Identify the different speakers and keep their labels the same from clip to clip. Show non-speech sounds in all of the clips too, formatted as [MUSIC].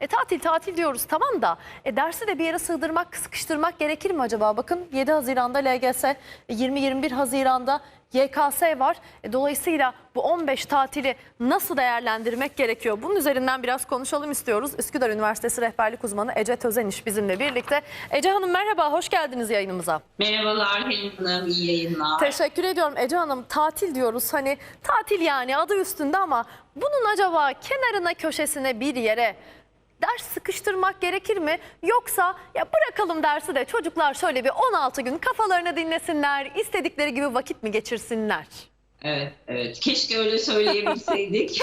Speaker 1: E tatil tatil diyoruz tamam da e, dersi de bir yere sığdırmak, sıkıştırmak gerekir mi acaba? Bakın 7 Haziran'da LGS, e, 20-21 Haziran'da YKS var. E, dolayısıyla bu 15 tatili nasıl değerlendirmek gerekiyor? Bunun üzerinden biraz konuşalım istiyoruz. Üsküdar Üniversitesi rehberlik uzmanı Ece Tözeniş bizimle birlikte. Ece Hanım merhaba, hoş geldiniz yayınımıza.
Speaker 2: Merhabalar Helin Hanım, iyi yayınlar.
Speaker 1: Teşekkür ediyorum Ece Hanım. Tatil diyoruz hani tatil yani adı üstünde ama bunun acaba kenarına köşesine bir yere ders sıkıştırmak gerekir mi? Yoksa ya bırakalım dersi de çocuklar şöyle bir 16 gün kafalarını dinlesinler, istedikleri gibi vakit mi geçirsinler?
Speaker 2: Evet, evet. Keşke öyle söyleyebilseydik.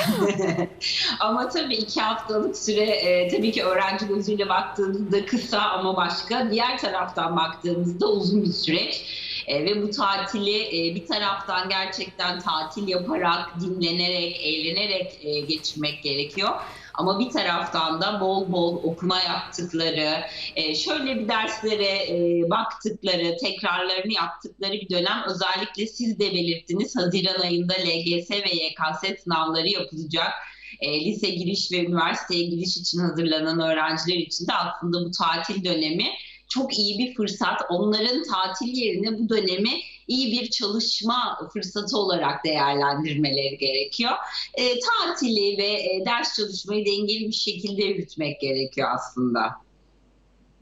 Speaker 2: [LAUGHS] ama tabii iki haftalık süre e, tabii ki öğrenci gözüyle baktığımızda kısa ama başka. Diğer taraftan baktığımızda uzun bir süreç. E, ve bu tatili e, bir taraftan gerçekten tatil yaparak, dinlenerek, eğlenerek e, geçirmek gerekiyor. Ama bir taraftan da bol bol okuma yaptıkları, e, şöyle bir derslere e, baktıkları, tekrarlarını yaptıkları bir dönem. Özellikle siz de belirttiniz Haziran ayında LGS ve YKS sınavları yapılacak. E, lise giriş ve üniversiteye giriş için hazırlanan öğrenciler için de aslında bu tatil dönemi çok iyi bir fırsat. Onların tatil yerine bu dönemi iyi bir çalışma fırsatı olarak değerlendirmeleri gerekiyor. E, tatili ve e, ders çalışmayı dengeli bir şekilde yürütmek gerekiyor aslında.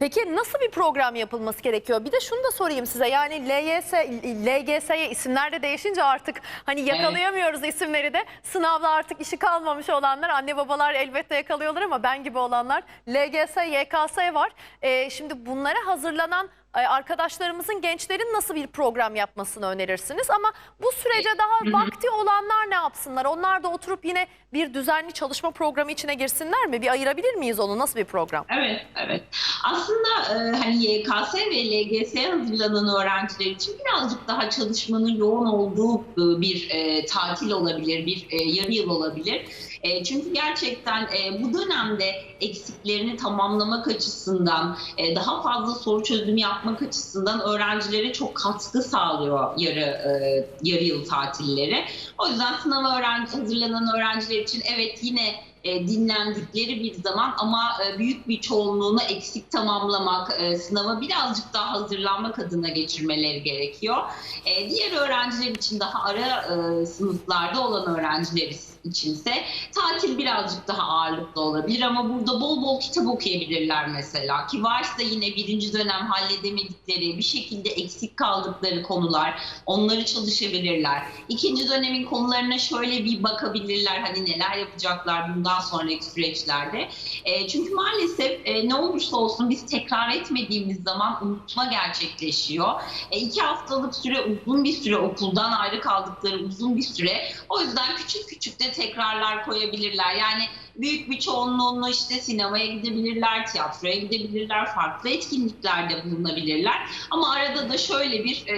Speaker 1: Peki nasıl bir program yapılması gerekiyor? Bir de şunu da sorayım size. Yani LYS, LGS'ye isimler de değişince artık hani yakalayamıyoruz isimleri de. Sınavda artık işi kalmamış olanlar, anne babalar elbette yakalıyorlar ama ben gibi olanlar LGS, YKS var. Ee, şimdi bunlara hazırlanan arkadaşlarımızın, gençlerin nasıl bir program yapmasını önerirsiniz? Ama bu sürece daha vakti olanlar ne yapsınlar? Onlar da oturup yine bir düzenli çalışma programı içine girsinler mi? Bir ayırabilir miyiz onu? Nasıl bir program?
Speaker 2: Evet, evet. Aslında e, hani YKS ve LGS hazırlanan öğrenciler için birazcık daha çalışmanın yoğun olduğu e, bir e, tatil olabilir, bir e, yarı yıl olabilir. E, çünkü gerçekten e, bu dönemde eksiklerini tamamlamak açısından, e, daha fazla soru çözümü yapmak açısından öğrencilere çok katkı sağlıyor yarı e, yarı yıl tatilleri. O yüzden sınava öğrenci, hazırlanan öğrenciler için evet yine e, dinlendikleri bir zaman ama e, büyük bir çoğunluğunu eksik tamamlamak, e, sınava birazcık daha hazırlanmak adına geçirmeleri gerekiyor. Diğer öğrenciler için daha ara e, sınıflarda olan öğrenciler içinse tatil birazcık daha ağırlıklı olabilir ama burada bol bol kitap okuyabilirler mesela ki varsa yine birinci dönem halledemedikleri bir şekilde eksik kaldıkları konular onları çalışabilirler. İkinci dönemin konularına şöyle bir bakabilirler hani neler yapacaklar bundan sonraki süreçlerde. E, çünkü maalesef e, ne olursa olsun biz tekrar etmediğimiz zaman unutma gerçekleşiyor. E, iki haftalık süre uzun bir süre okuldan ayrı kaldıkları uzun bir süre. O yüzden küçük küçük de tekrarlar koyabilirler. Yani büyük bir çoğunluğunu işte sinemaya gidebilirler, tiyatroya gidebilirler, farklı etkinliklerde bulunabilirler. Ama arada da şöyle bir e,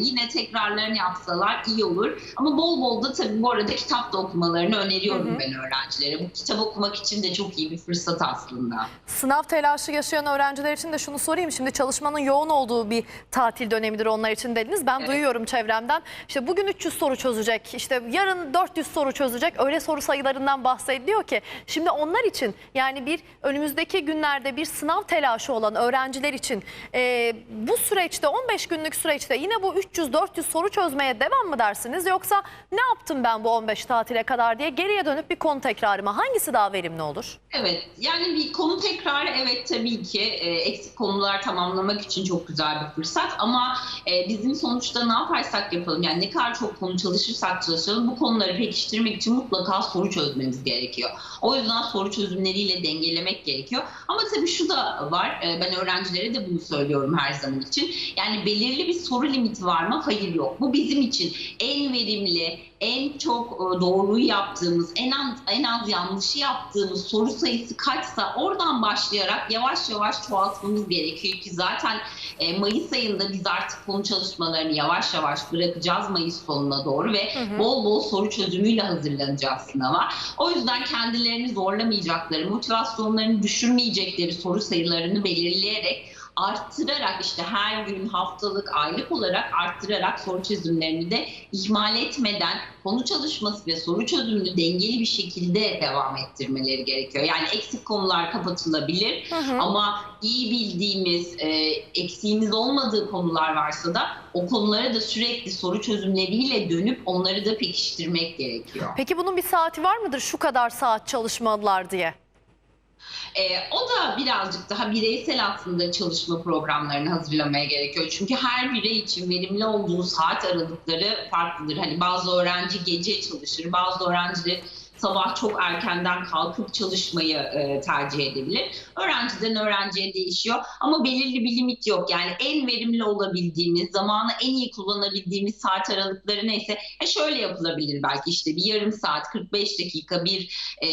Speaker 2: yine tekrarlarını yapsalar iyi olur. Ama bol bol da tabii bu arada kitap da okumalarını öneriyorum
Speaker 1: Hı hı.
Speaker 2: ben öğrencilere. Bu kitap okumak için de çok iyi bir fırsat aslında.
Speaker 1: Sınav telaşı yaşayan öğrenciler için de şunu sorayım. Şimdi çalışmanın yoğun olduğu bir tatil dönemidir onlar için dediniz. Ben
Speaker 2: Evet.
Speaker 1: duyuyorum çevremden. İşte bugün 300 soru çözecek, işte yarın 400 soru çözecek. Öyle soru sayılarından bahsediliyor ki. Şimdi onlar için yani bir önümüzdeki günlerde bir sınav telaşı olan öğrenciler için e, bu süreçte 15 günlük süreçte yine bu 300-400 soru çözmeye devam mı dersiniz? Yoksa ne yaptım ben bu 15 tatile kadar diye geriye dönüp bir konu tekrarı mı? Hangisi daha verimli olur?
Speaker 2: Evet, yani bir konu tekrarı evet tabii ki e, eksik konular tamamlamak için çok güzel bir fırsat ama e, bizim sonuçta ne yaparsak yapalım yani ne kadar çok konu çalışırsak çalışalım bu konuları pekiştirmek için mutlaka soru çözmemiz gerekiyor. Yüzden soru çözümleriyle dengelemek gerekiyor. Ama tabii şu da var, e, ben öğrencilere de bunu söylüyorum her zaman için. Yani belirli bir soru limiti var mı? Hayır yok. Bu bizim için en verimli, en çok e, doğruyu yaptığımız, en az, en az yanlışı yaptığımız soru sayısı kaçsa oradan başlayarak yavaş yavaş çoğaltmamız gerekiyor ki zaten e, Mayıs ayında biz artık konu çalışmalarını yavaş yavaş bırakacağız Mayıs sonuna doğru ve
Speaker 1: hı.
Speaker 2: bol bol soru çözümüyle hazırlanacağız sınava. O yüzden kendilerini zorlamayacakları, motivasyonlarını düşürmeyecekleri soru sayılarını belirleyerek arttırarak işte her gün haftalık, aylık olarak arttırarak soru çözümlerini de ihmal etmeden konu çalışması ve soru çözümünü dengeli bir şekilde devam ettirmeleri gerekiyor. Yani eksik konular kapatılabilir
Speaker 1: Hı hı.
Speaker 2: ama iyi bildiğimiz, e, eksiğimiz olmadığı konular varsa da o konulara da sürekli soru çözümleriyle dönüp onları da pekiştirmek gerekiyor.
Speaker 1: Peki bunun bir saati var mıdır şu kadar saat çalışmalılar diye?
Speaker 2: Ee, o da birazcık daha bireysel aslında çalışma programlarını hazırlamaya gerekiyor. Çünkü her birey için verimli olduğu saat aralıkları farklıdır. Hani bazı öğrenci gece çalışır, bazı öğrenciler sabah çok erkenden kalkıp çalışmayı e, tercih edebilir. Öğrenciden öğrenciye değişiyor ama belirli bir limit yok. Yani en verimli olabildiğimiz, zamanı en iyi kullanabildiğimiz saat aralıkları neyse e şöyle yapılabilir belki işte bir yarım saat, 45 dakika bir e,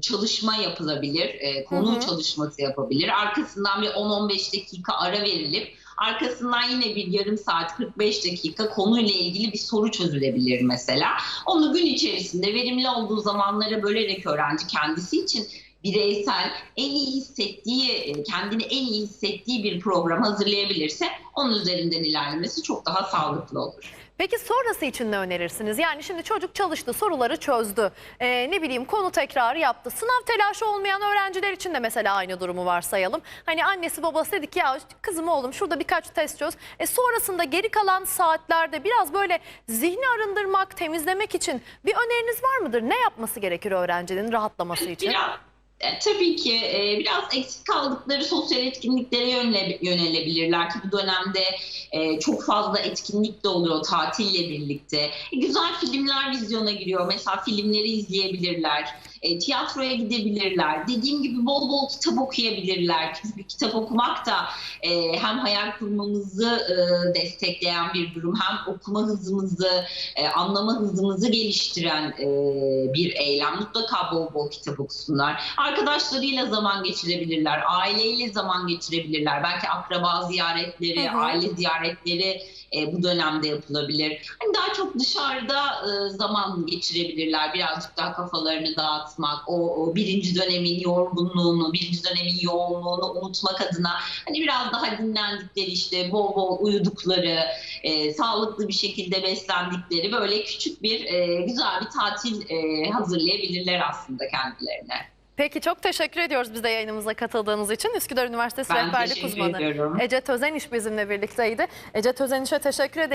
Speaker 2: çalışma yapılabilir, e, konu
Speaker 1: Hı hı.
Speaker 2: çalışması yapabilir. Arkasından bir 10-15 dakika ara verilip arkasından yine bir yarım saat 45 dakika konuyla ilgili bir soru çözülebilir mesela. Onu gün içerisinde verimli olduğu zamanlara bölerek öğrenci kendisi için bireysel en iyi hissettiği, e, kendini en iyi hissettiği bir program hazırlayabilirse onun üzerinden ilerlemesi çok daha sağlıklı olur.
Speaker 1: Peki sonrası için ne önerirsiniz? Yani şimdi çocuk çalıştı, soruları çözdü. Ee, ne bileyim konu tekrarı yaptı. Sınav telaşı olmayan öğrenciler için de mesela aynı durumu varsayalım. Hani annesi babası dedi ki ya kızım oğlum şurada birkaç test çöz. E sonrasında geri kalan saatlerde biraz böyle zihni arındırmak, temizlemek için bir öneriniz var mıdır? Ne yapması gerekir öğrencinin rahatlaması için?
Speaker 2: E, tabii ki e, biraz eksik kaldıkları sosyal etkinliklere yönele, yönelebilirler ki bu dönemde e, çok fazla etkinlik de oluyor tatille birlikte. E, güzel filmler vizyona giriyor. Mesela filmleri izleyebilirler. E, tiyatroya gidebilirler. Dediğim gibi bol bol kitap okuyabilirler. Çünkü kitap okumak da e, hem hayal kurmamızı e, destekleyen bir durum hem okuma hızımızı, e, anlama hızımızı geliştiren e, bir eylem. Mutlaka bol bol kitap okusunlar. Arkadaşlarıyla zaman geçirebilirler, aileyle zaman geçirebilirler. Belki akraba ziyaretleri,
Speaker 1: hı.
Speaker 2: aile ziyaretleri e, bu dönemde yapılabilir. Hani daha çok dışarıda e, zaman geçirebilirler. Birazcık daha kafalarını dağıtmak, o, o birinci dönemin yorgunluğunu, birinci dönemin yoğunluğunu unutmak adına hani biraz daha dinlendikleri işte bol bol uyudukları, e, sağlıklı bir şekilde beslendikleri böyle küçük bir e, güzel bir tatil e, hazırlayabilirler aslında kendilerine.
Speaker 1: Peki çok teşekkür ediyoruz bize yayınımıza katıldığınız için. Üsküdar Üniversitesi
Speaker 2: Ben
Speaker 1: Rehberlik Uzmanı
Speaker 2: ediyorum.
Speaker 1: Ece Tözeniş bizimle birlikteydi. Ece Tözeniş'e teşekkür ederiz.